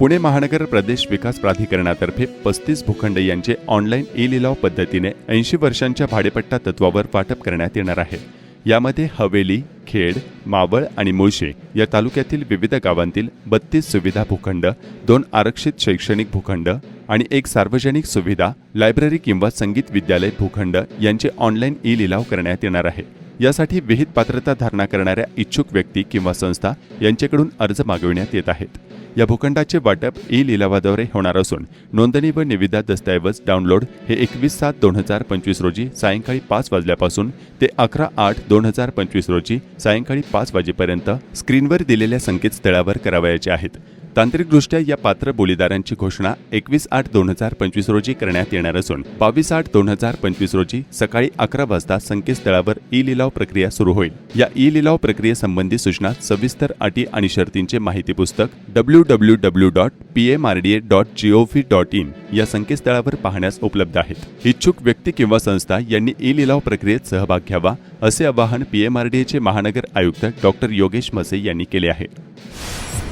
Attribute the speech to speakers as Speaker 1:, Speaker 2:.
Speaker 1: पुणे महानगर प्रदेश विकास प्राधिकरणातर्फे पस्तीस भूखंड यांचे ऑनलाईन ई लिलाव पद्धतीने ऐंशी वर्षांच्या भाडेपट्टा तत्वावर वाटप करण्यात येणार आहे. यामध्ये हवेली खेड मावळ आणि मुळशे या तालुक्यातील विविध गावांतील बत्तीस सुविधा भूखंड दोन आरक्षित शैक्षणिक भूखंड आणि एक सार्वजनिक सुविधा लायब्ररी किंवा संगीत विद्यालय भूखंड यांचे ऑनलाईन ई लिलाव करण्यात येणार आहे. यासाठी विहित पात्रता धारणा करणाऱ्या इच्छुक व्यक्ती किंवा संस्था यांच्याकडून अर्ज मागविण्यात येत आहेत. या भूखंडाचे वाटप ई लिलावाद्वारे होणार असून नोंदणी व निविदा दस्तऐवज डाउनलोड हे एकवीस सात दोन हजार पंचवीस रोजी सायंकाळी पाच वाजल्यापासून ते अकरा आठ दोन हजार पंचवीस रोजी सायंकाळी पाच वाजेपर्यंत स्क्रीनवर दिलेल्या संकेतस्थळावर करावयाचे आहेत. तांत्रिकदृष्ट्या या पात्र बोलीदारांची घोषणा एकवीस आठ दोन हजार पंचवीस रोजी करण्यात येणार असून बावीस आठ दोन हजार पंचवीस रोजी सकाळी अकरा वाजता संकेतस्थळावर ई लिलाव प्रक्रिया सुरू होईल. या ई लिलाव प्रक्रियेसंबंधी सूचना सविस्तर अटी आणि शर्तींचे माहिती पुस्तक W W W dot P M R D A dot G O V dot in या संकेतस्थळावर पाहण्यास उपलब्ध आहेत. इच्छुक व्यक्ती किंवा संस्था यांनी ई लिलाव प्रक्रियेत सहभाग घ्यावा असे आवाहन पी एम आर डी एचे महानगर आयुक्त डॉक्टर योगेश मसे यांनी केले आहे.